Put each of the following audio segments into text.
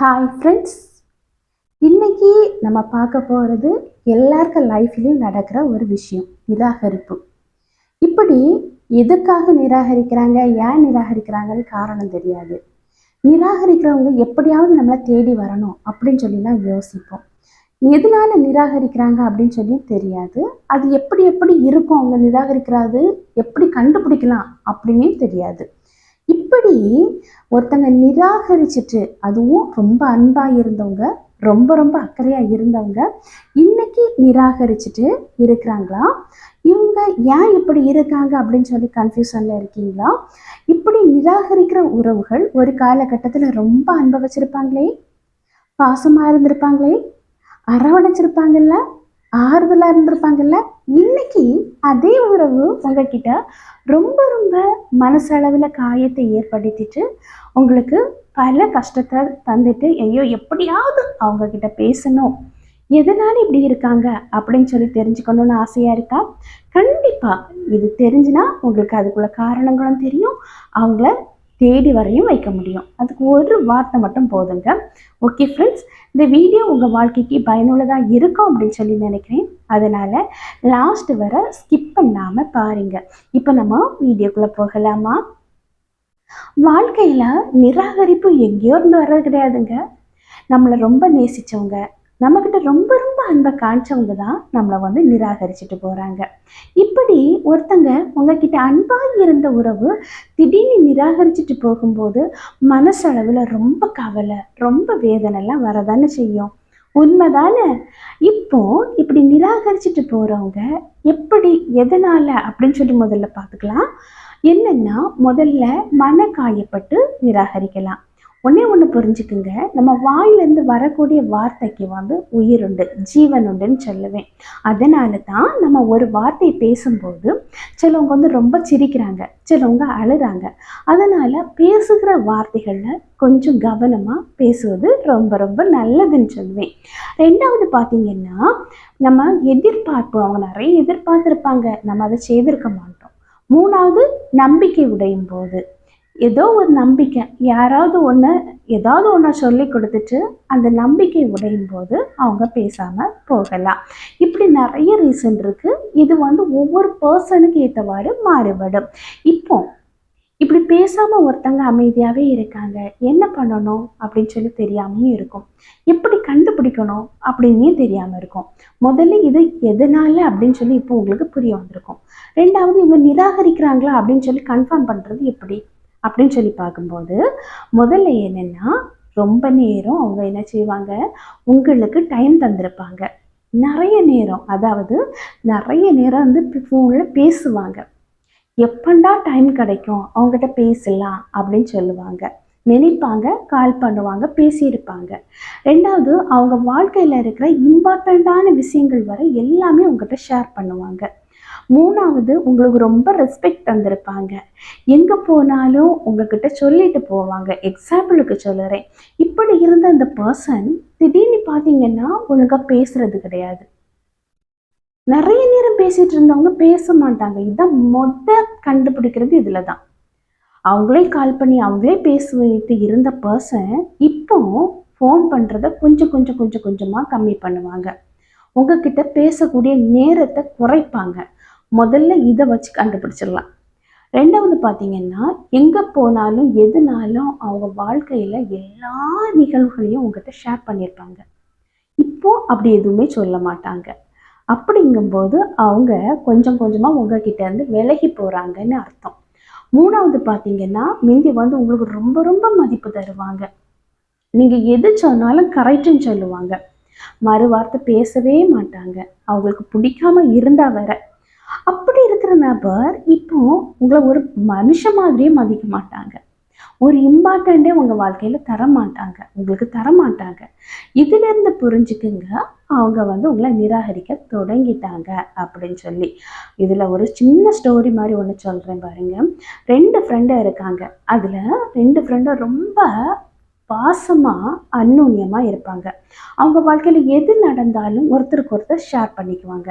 Hi friends இன்னைக்கு நம்ம பார்க்க போகிறது எல்லாருக்கும் லைஃப்லையும் நடக்கிற ஒரு விஷயம் நிராகரிப்பு. இப்படி எதுக்காக நிராகரிக்கிறாங்க ஏன் நிராகரிக்கிறாங்கன்னு காரணம் தெரியாது. நிராகரிக்கிறவங்க எப்படியாவது நம்மளை தேடி வரணும் அப்படின்னு சொல்லி தான் யோசிப்போம். எதனால நிராகரிக்கிறாங்க அப்படின்னு சொல்லி தெரியாது. அது எப்படி எப்படி இருக்கும் அவங்க நிராகரிக்கிறாது எப்படி கண்டுபிடிக்கலாம் அப்படின்னே தெரியாது. இப்படி ஒருத்தங்க நிராகரிச்சிட்டு அதுவும் ரொம்ப அன்பாக இருந்தவங்க ரொம்ப ரொம்ப அக்கறையாக இருந்தவங்க இன்னைக்கு நிராகரிச்சுட்டு இருக்கிறாங்களா? இவங்க ஏன் இப்படி இருக்காங்க அப்படின்னு சொல்லி கன்ஃபியூஷனில் இருக்கீங்களா? இப்படி நிராகரிக்கிற உறவுகள் ஒரு காலகட்டத்தில் ரொம்ப அன்பை வச்சுருப்பாங்களே? பாசமாக இருந்திருப்பாங்களே? அரவணைச்சிருப்பாங்கல்ல? ஆறுதலாக இருந்திருப்பாங்கல்ல? இன்னைக்கு அதே உறவு உங்ககிட்ட ரொம்ப ரொம்ப மனசளவில் காயத்தை ஏற்படுத்திட்டு உங்களுக்கு பல கஷ்டத்தை தந்துட்டு ஐயோ எப்படியாவது அவங்க கிட்ட பேசணும். எதனால இப்படி இருக்காங்க? அப்படின்னு சொல்லி தெரிஞ்சுக்கணும்னு ஆசையாக இருக்கா? கண்டிப்பாக இது தெரிஞ்சுனா உங்களுக்கு அதுக்குள்ள காரணங்களும் தெரியும். அவங்கள தேடி வரையும் வைக்க முடியும். அதுக்கு ஒரு வார்த்தை மட்டும் போதுங்க. ஓகே ஃப்ரெண்ட்ஸ் இந்த வீடியோ உங்கள் வாழ்க்கைக்கு பயனுள்ளதாக இருக்கும் அப்படின்னு சொல்லி நினைக்கிறேன். அதனால் லாஸ்ட் வர ஸ்கிப் பண்ணாமல் பாருங்க. இப்போ நம்ம வீடியோக்குள்ளே போகலாமா? வாழ்க்கையில் நிராகரிப்பு எங்கேயோ இருந்து வர்றது கிடையாதுங்க. நம்மளை ரொம்ப நேசித்தவங்க நம்மக்கிட்ட ரொம்ப ரொம்ப அன்பை காமிச்சவங்க தான் நம்மளை வந்து நிராகரிச்சுட்டு போகிறாங்க இப்படி ஒருத்தங்க உங்ககிட்ட அன்பாக இருந்த உறவு திடீர்னு நிராகரிச்சுட்டு போகும்போது மனசளவில் ரொம்ப கவலை ரொம்ப வேதனைலாம் வரதானே செய்யும். உண்மைதானே? இப்போ இப்படி நிராகரிச்சுட்டு போகிறவங்க எப்படி எதனால் அப்படின்னு சொல்லி முதல்ல பார்த்துக்கலாம். என்னென்னா முதல்ல மன காயப்பட்டு நிராகரிக்கலாம். ஒன்றே ஒன்று புரிஞ்சுக்குங்க. நம்ம வாயிலேருந்து வரக்கூடிய வார்த்தைக்கு வந்து உயிர் உண்டு ஜீவன் உண்டுன்னு சொல்லுவேன். அதனால தான் நம்ம ஒரு வார்த்தை பேசும்போது சிலவங்க வந்து ரொம்ப சிரிக்கிறாங்க சிலவங்க அழுகிறாங்க அதனால் பேசுகிற வார்த்தைகளில் கொஞ்சம் கவனமாக பேசுவது ரொம்ப ரொம்ப நல்லதுன்னு சொல்லுவேன். ரெண்டாவது பார்த்தீங்கன்னா நம்ம எதிர்பார்ப்பு அவங்க நிறைய எதிர்பார்த்துருப்பாங்க. நம்ம அதை செய்திருக்க மாட்டோம். மூணாவது நம்பிக்கை உடையும் போது. ஏதோ ஒரு நம்பிக்கை. யாராவது ஒன்று ஏதாவது ஒன்று சொல்லி கொடுத்துட்டு அந்த நம்பிக்கை உடையும் போது அவங்க பேசாமல் போகலாம். இப்படி நிறைய ரீசன் இருக்குது இது வந்து ஒவ்வொரு பர்சனுக்கு ஏற்றவாறு மாறுபடும். இப்போ இப்படி பேசாமல் ஒருத்தங்க அமைதியாகவே இருக்காங்க. என்ன பண்ணணும் அப்படின்னு சொல்லி தெரியாமையும் இருக்கும். எப்படி கண்டுபிடிக்கணும் அப்படின்னே தெரியாமல் இருக்கும். முதல்ல இது எதனால அப்படின்னு சொல்லி இப்போ உங்களுக்கு புரிய வந்திருக்கும். ரெண்டாவது இவங்க நிராகரிக்கிறாங்களா அப்படின்னு சொல்லி கன்ஃபார்ம் பண்ணுறது எப்படி? அப்படின்னு சொல்லி பார்க்கும்போது முதல்ல என்னென்னா ரொம்ப நேரம் அவங்க என்ன செய்வாங்க? உங்களுக்கு டைம் தந்திருப்பாங்க. நிறைய நேரம் அதாவது நிறைய நேரம் வந்து ஃபோனில் பேசுவாங்க. எப்பண்டா டைம் கிடைக்கும்? அவங்ககிட்ட பேசலாம் அப்படின்னு சொல்லுவாங்க. நினைப்பாங்க கால் பண்ணுவாங்க பேசியிருப்பாங்க. ரெண்டாவது அவங்க வாழ்க்கையில் இருக்கிற இம்பார்ட்டண்ட்டான விஷயங்கள் வர எல்லாமே உங்ககிட்ட ஷேர் பண்ணுவாங்க. மூணாவது உங்களுக்கு ரொம்ப ரெஸ்பெக்ட் தந்திருப்பாங்க. எங்கே போனாலும் உங்ககிட்ட சொல்லிட்டு போவாங்க. எக்ஸாம்பிளுக்கு சொல்லுறேன். இப்படி இருந்த அந்த பர்சன் திடீர்னு பார்த்தீங்கன்னா ஒழுங்காக பேசுறது கிடையாது. நிறைய நேரம் பேசிட்டு இருந்தவங்க பேச மாட்டாங்க. இதுதான் மொத கண்டுபிடிக்கிறது இதில் தான் அவங்களே கால் பண்ணி அவங்களே பேசிட்டு இருந்த பர்சன் இப்போ ஃபோன் பண்ணுறத கொஞ்சம் கொஞ்சம் கொஞ்சம் கொஞ்சமாக கம்மி பண்ணுவாங்க. உங்ககிட்ட பேசக்கூடிய நேரத்தை குறைப்பாங்க. முதல்ல இதை வச்சு கண்டுபிடிச்சிடலாம். ரெண்டாவது பார்த்தீங்கன்னா எங்கே போனாலும் எதுனாலும் அவங்க வாழ்க்கையில் எல்லா நிகழ்வுகளையும் உங்ககிட்ட ஷேர் பண்ணியிருப்பாங்க. இப்போ அப்படி எதுவுமே சொல்ல மாட்டாங்க. அப்படிங்கும்போது அவங்க கொஞ்சம் கொஞ்சமாக உங்ககிட்ட இருந்து விலகி போகிறாங்கன்னு அர்த்தம். மூணாவது பார்த்தீங்கன்னா மிந்தி வந்து உங்களுக்கு ரொம்ப ரொம்ப மதிப்பு தருவாங்க. நீங்கள் எது சொன்னாலும் கரெக்டுன்னு சொல்லுவாங்க. மறு வார்த்தை பேசவே மாட்டாங்க. அவங்களுக்கு பிடிக்காம இருந்தா வேற. அப்படி இருக்கிற நபர் இப்போ உங்களை ஒரு மனுஷ மாதிரியே மதிக்க மாட்டாங்க. ஒரு இம்பார்ட்டண்ட்டே உங்கள் வாழ்க்கையில் தர மாட்டாங்க உங்களுக்கு தர மாட்டாங்க இதுலேருந்து புரிஞ்சுக்குங்க அவங்க வந்து உங்களை நிராகரிக்க தொடங்கிட்டாங்க அப்படின்னு சொல்லி. இதில் ஒரு சின்ன ஸ்டோரி மாதிரி ஒன்று சொல்கிறேன் பாருங்க. ரெண்டு ஃப்ரெண்டு இருக்காங்க. அதில் ரெண்டு ஃப்ரெண்டும் ரொம்ப பாசமாக அந்நுண்ணியமாக இருப்பாங்க. அவங்க வாழ்க்கையில் எது நடந்தாலும் ஒருத்தருக்கு ஒருத்தர் ஷேர் பண்ணிக்குவாங்க.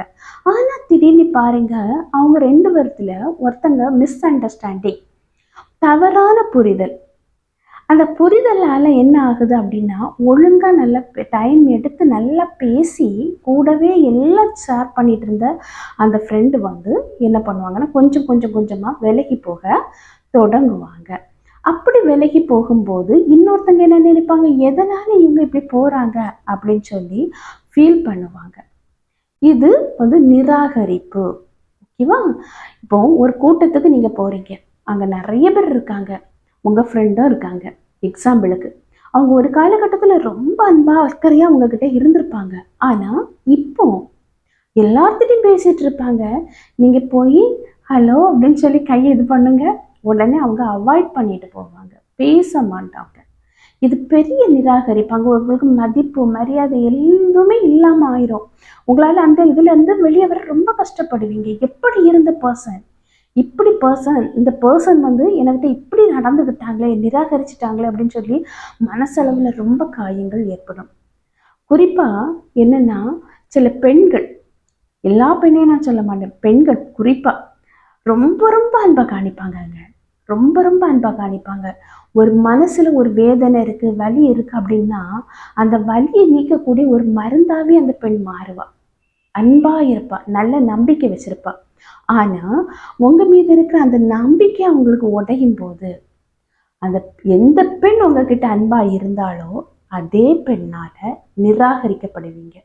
ஆனால் திடீர்னு பாருங்க அவங்க ரெண்டு பேர்த்துல ஒருத்தங்க மிஸ் அண்டர்ஸ்டாண்டிங் தவறான புரிதல். அந்த புரிதலால் என்ன ஆகுது அப்படின்னா ஒழுங்காக நல்லா டைம் எடுத்து நல்லா பேசி கூடவே எல்லாம் ஷேர் பண்ணிட்டு இருந்த அந்த ஃப்ரெண்டு வந்து என்ன பண்ணுவாங்கன்னா கொஞ்சம் கொஞ்சம் கொஞ்சமாக விலகி போக தொடங்குவாங்க. அப்படி விலகி போகும்போது இன்னொருத்தங்க என்ன நினைப்பாங்க? எதனால இவங்க இப்படி போகிறாங்க அப்படின்னு சொல்லி ஃபீல் பண்ணுவாங்க. இது வந்து நிராகரிப்பு. ஓகேவா? இப்போ ஒரு கூட்டத்துக்கு நீங்கள் போகிறீங்க அங்கே நிறைய பேர் இருக்காங்க. உங்கள் ஃப்ரெண்டும் இருக்காங்க. எக்ஸாம்பிளுக்கு அவங்க ஒரு காலகட்டத்தில் ரொம்ப அன்பாக அக்கறையாக உங்ககிட்ட இருந்திருப்பாங்க. ஆனால் இப்போ எல்லார்த்திட்டையும் பேசிகிட்டு இருப்பாங்க. நீங்கள் போய் ஹலோ அப்படின்னு சொல்லி கையை இது பண்ணுங்க. உடனே அவங்க அவாய்ட் பண்ணிட்டு போவாங்க. பேச மாட்டாங்க. இது பெரிய நிராகரிப்பாங்க. உங்களுக்கு மதிப்பு மரியாதை எதுவுமே இல்லாமல் ஆயிரும். உங்களால் அந்த இதுலேருந்து வெளியே வர ரொம்ப கஷ்டப்படுவீங்க. எப்படி இருந்த பர்சன் இப்படி பர்சன் இந்த பர்சன் வந்து என்கிட்ட இப்படி நடந்துக்கிட்டாங்களே நிராகரிச்சிட்டாங்களே அப்படின்னு சொல்லி மனசளவில் ரொம்ப காயங்கள் ஏற்படும். குறிப்பாக என்னென்னா சில பெண்கள் எல்லா பெண்ணையும் நான் சொல்ல மாட்டேன். பெண்கள் குறிப்பாக ரொம்ப ரொம்ப அன்பாக காணிப்பாங்கங்க. ரொம்ப ரொம்ப அன்பாக காணிப்பாங்க. ஒரு மனசில் ஒரு வேதனை இருக்குது வலி இருக்குது அப்படின்னா அந்த வலியை நீக்கக்கூடிய ஒரு மருந்தாவே அந்த பெண் மாறுவா. அன்பாக இருப்பா நல்ல நம்பிக்கை வச்சிருப்பா. ஆனால் உங்கள் மீது இருக்கிற அந்த நம்பிக்கை அவங்களுக்கு உடையும் போது அந்த எந்த பெண் உங்ககிட்ட அன்பாக இருந்தாலோ அதே பெண்ணால் நிராகரிக்கப்படுவீங்க.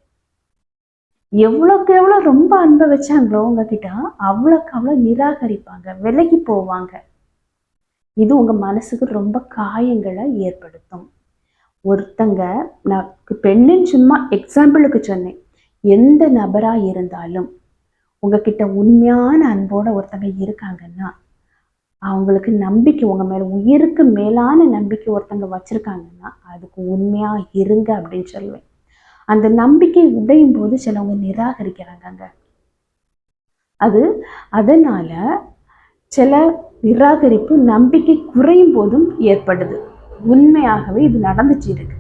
எவ்வளோக்கு எவ்வளோ ரொம்ப அன்பை வச்சாங்களோ உங்ககிட்ட அவ்வளோக்கு அவ்வளோ நிராகரிப்பாங்க விலகி போவாங்க. இது உங்கள் மனசுக்கு ரொம்ப காயங்களை ஏற்படுத்தும். ஒருத்தங்க நான் பெண்ணுன்னு சும்மா எக்ஸாம்பிளுக்கு சொன்னேன். எந்த நபராக இருந்தாலும் உங்ககிட்ட உண்மையான அன்போட ஒருத்தங்க இருக்காங்கன்னா அவங்களுக்கு நம்பிக்கை உங்கள் மேலே உயிருக்கு மேலான நம்பிக்கை ஒருத்தங்க வச்சுருக்காங்கன்னா அதுக்கு உண்மையாக இருங்க அப்படின்னு சொல்லுவேன். அந்த நம்பிக்கை உடையும் போது சிலவங்க நிராகரிக்கிறாங்கங்க. அது அதனால் சில நிராகரிப்பு நம்பிக்கை குறையும் போதும் ஏற்படுது உண்மையாகவே இது நடந்துச்சு இருக்கு.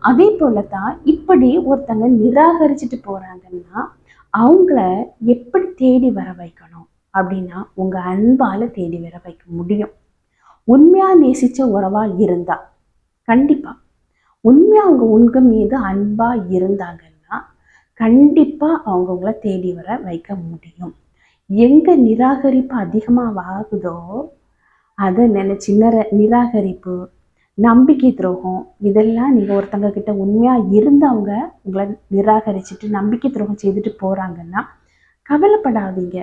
அதே போல தான் இப்படி ஒருத்தங்க நிராகரிச்சுட்டு போறாங்கன்னா அவங்கள எப்படி தேடி வர வைக்கணும்? அப்படின்னா உங்க அன்பால தேடி வர வைக்க முடியும். உண்மையா நேசிச்ச உறவா இருந்தா கண்டிப்பா. உண்மையா அவங்க உங்க மீது அன்பா இருந்தாங்கன்னா கண்டிப்பா அவங்க உங்களை தேடி வர வைக்க முடியும். எங்கே நிராகரிப்பு அதிகமாக ஆகுதோ அதை நினச்சி நிற நிராகரிப்பு நம்பிக்கை துரோகம் இதெல்லாம் நீங்கள் ஒருத்தங்க கிட்ட உண்மையாக இருந்தவங்க உங்களை நிராகரிச்சுட்டு நம்பிக்கை துரோகம் செய்துட்டு போகிறாங்கன்னா கவலைப்படாதீங்க.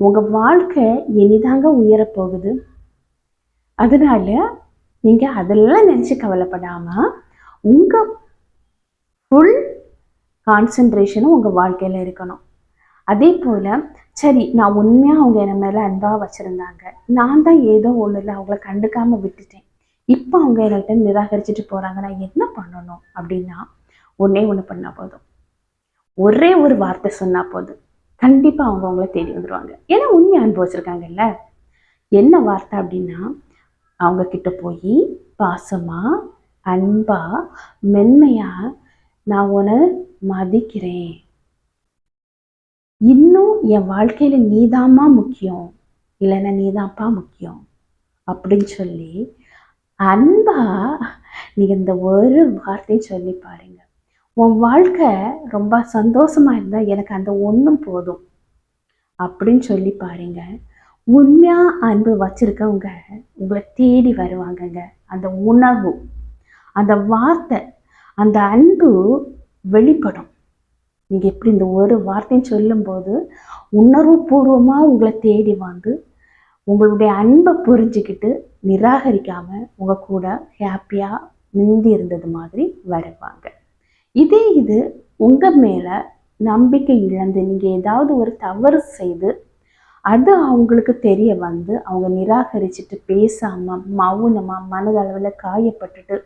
உங்கள் வாழ்க்கை இனிதாங்க உயரப்போகுது. அதனால நீங்கள் அதெல்லாம் நினச்சி கவலைப்படாமல் உங்கள் ஃபுல் கான்சன்ட்ரேஷனும் உங்கள் வாழ்க்கையில் இருக்கணும். அதே போல் சரி நான் உண்மையாக அவங்க என் மேலே அன்பாக வச்சுருந்தாங்க. நான் தான் ஏதோ ஒன்றும் இல்லை அவங்கள கண்டுக்காமல் விட்டுட்டேன். இப்போ அவங்க என்கிட்ட நிராகரிச்சுட்டு போகிறாங்க நான் என்ன பண்ணணும் அப்படின்னா ஒன்றே ஒன்று பண்ணால் போதும். ஒரே ஒரு வார்த்தை சொன்னால் போதும். கண்டிப்பாக அவங்க அவங்கள தேடி வந்துடுவாங்க ஏன்னா உண்மையை அனுபவிச்சிருக்காங்கல்ல. என்ன வார்த்தை அப்படின்னா அவங்க கிட்ட போய் பாசமாக அன்பாக மென்மையாக நான் உன்னை மதிக்கிறேன். இன்னும் என் வாழ்க்கையில் நீதாம்மா முக்கியம். இல்லைன்னா நீதான்ப்பா முக்கியம். அப்படின்னு சொல்லி அன்பா நீங்கள் இந்த ஒரு வார்த்தையை சொல்லி பாருங்க. உன் வாழ்க்கை ரொம்ப சந்தோஷமாக இருந்தால் எனக்கு அந்த ஒன்றும் போதும். அப்படின்னு சொல்லி பாருங்க. உண்மையாக அன்பு வச்சுருக்கவங்க உங்களை தேடி வருவாங்கங்க. அந்த உணவு அந்த வார்த்தை அந்த அன்பு வெளிப்படும். நீங்கள் எப்படி இந்த ஒரு வார்த்தையும் சொல்லும்போது உணர்வுபூர்வமாக உங்களை தேடி வந்து உங்களுடைய அன்பை புரிஞ்சுக்கிட்டு நிராகரிக்காமல் உங்கள் கூட ஹாப்பியாக நிந்தி இருந்தது மாதிரி வருவாங்க. இதே இது உங்கள் மேலே நம்பிக்கை இழந்து நீங்கள் ஏதாவது ஒரு தவறு செய்து அது அவங்களுக்கு தெரிய வந்து அவங்க நிராகரிச்சுட்டு பேசாமல் மௌனமாக மனதளவில் காயப்பட்டுட்டு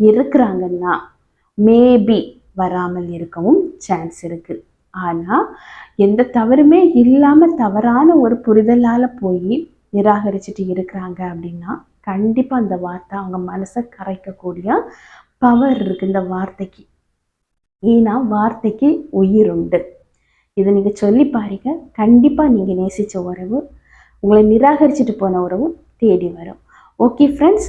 இருக்கிறாங்கன்னா மேபி வராமல் இருக்கவும் சான்ஸ் இருக்குது ஆனால் எந்த தவறுமே இல்லாமல் தவறான ஒரு புரிதலால் போய் நிராகரிச்சுட்டு இருக்கிறாங்க அப்படின்னா கண்டிப்பாக அந்த வார்த்தை அவங்க மனசை கரைக்கக்கூடிய பவர் இருக்குது இந்த வார்த்தைக்கு. ஏன்னா வார்த்தைக்கு உயிர் உண்டு. இதை நீங்கள் சொல்லி பாருங்க. கண்டிப்பாக நீங்கள் நேசித்த உறவு உங்களை நிராகரிச்சுட்டு போன உறவும் தேடி வரும். Okay friends